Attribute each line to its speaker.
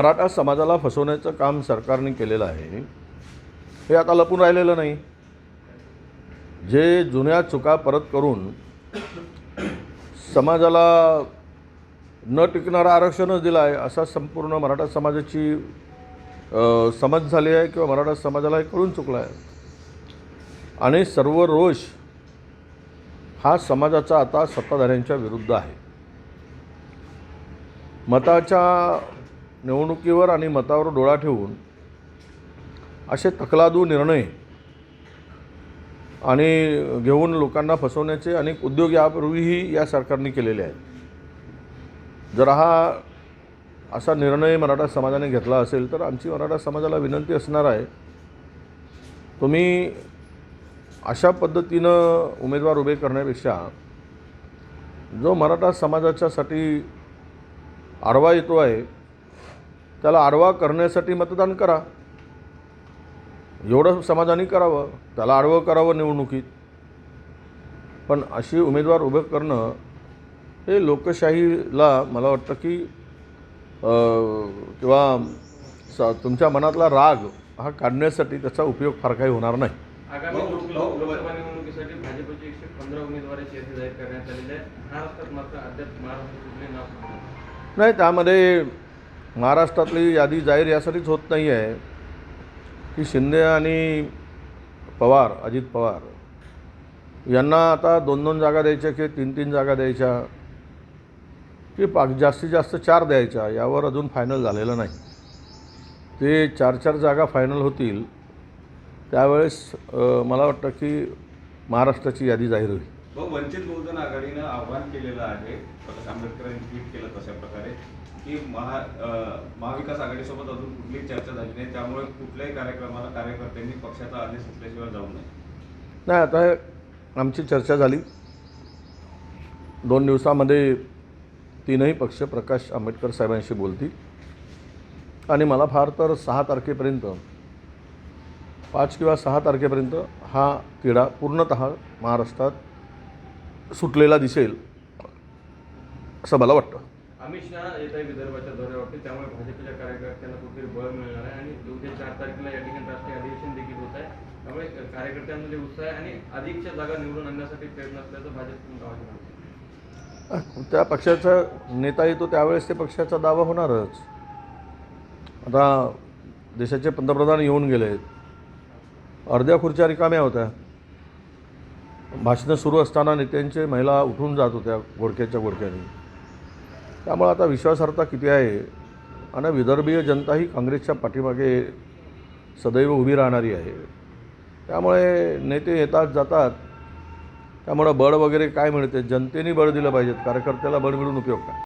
Speaker 1: मराठा समाजाला फसवण्याचं काम सरकारने केलेलं आहे हे आता लपून राहिलेलं नाही. जे जुन्या चुका परत करून समाजाला न टिकणारं आरक्षणच दिलं आहे असा संपूर्ण मराठा समाजाची समज झाली आहे किंवा मराठा समाजाला हे कळून चुकलं आहे. आणि सर्व रोष हा समाजाचा आता सत्ताधाऱ्यांच्या विरुद्ध आहे. मताच्या निवडणुकीवर आणि मतावर डोळा ठेवून असे तकलादू निर्णय आणि घेऊन लोकांना फसवण्याचे अनेक उद्योग यापूर्वीही या सरकारने केलेले आहेत. जर हा असा निर्णय मराठा समाजाने घेतला असेल तर आमची मराठा समाजाला विनंती असणार आहे तुम्ही अशा पद्धतीनं उमेदवार उभे करण्यापेक्षा जो मराठा समाजाच्यासाठी आडवा येतो आहे त्याला आडवा करण्यासाठी मतदान करा. एवढं समाजाने करावं त्याला आडवं करावं निवडणुकीत. पण अशी उमेदवार उभं करणं हे लोकशाहीला मला वाटतं की किंवा स तुमच्या मनातला राग हा काढण्यासाठी त्याचा उपयोग फार काही होणार नाही.
Speaker 2: आगामी
Speaker 3: भाऊ,
Speaker 2: लोक-
Speaker 3: भाऊ,
Speaker 2: लोकसभा निवडणुकीसाठी भाजपचे एकशे पंधरा उमेदवारांची यादी जाहीर करण्यात आलेली आहे. महाराष्ट्रात मात्र अद्याप महाराष्ट्र कुठले नाव सांगण्यात
Speaker 1: नाही त्यामध्ये महाराष्ट्रातली यादी जाहीर यासाठीच होत नाही आहे की शिंदे आणि पवार अजित पवार यांना आता दोन दोन जागा द्यायच्या की तीन तीन जागा द्यायच्या की पा जास्तीत जास्त चार द्यायच्या यावर अजून फायनल झालेलं नाही. ते चार चार जागा फायनल होतील त्यावेळेस मला वाटतं की महाराष्ट्राची यादी जाहीर होईल.
Speaker 3: व वंचित बहुजन आघाडीनं आव्हान केलेलं आहे प्रकाश आंबेडकरांनी ट्विट केलं तशा प्रकारे की महा महाविकास आघाडीसोबत अजून कुठलीही चर्चा झाली नाही त्यामुळे कुठल्याही कार्यक्रमाला कार्यकर्त्यांनी पक्षाचा आदेश असल्याशिवाय जाऊ नये.
Speaker 1: नाही आता आमची चर्चा झाली. दोन दिवसामध्ये तीनही पक्ष प्रकाश आंबेडकर साहेबांशी बोलतील. आणि मला फार तर सहा तारखेपर्यंत पाच किंवा सहा तारखेपर्यंत हा तिढा पूर्णत महाराष्ट्रात सुटलेला दिसेल असं मला वाटतं.
Speaker 2: अमित शहा येत आहे विदर्भाच्या दौऱ्यावरती त्यामुळे भाजपच्या कार्यकर्त्यांना कुठेतरी बळ मिळणार आहे आणि उद्या चार तारखेला या ठिकाणी राष्ट्रीय अधिवेशन देखील होत आहे. त्यामुळे कार्यकर्त्यांमध्ये उत्साह आहे आणि अधिकच्या जागा निवडून आणण्यासाठी प्रयत्न असल्याचं भाजप गावाचे म्हणते
Speaker 1: त्या पक्षाचा नेता येतो त्यावेळेस ते पक्षाचा दावा होणारच. आता देशाचे पंतप्रधान येऊन गेले अर्ध्या खुर्च्या रिकाम्या होत्या. भाषणं सुरू असताना नेत्यांचे महिला उठून जात होत्या गोडक्याच्या गोडक्याने. त्यामुळे आता विश्वासार्हता किती आहे? आणि विदर्भीय जनता ही काँग्रेसच्या पाठीमागे सदैव उभी राहणारी आहे. त्यामुळे नेते येतात जातात. त्यामुळं बळ वगैरे काय मिळते? जनतेने बळ दिलं पाहिजेत. कार्यकर्त्याला बळ मिळून उपयोग काय?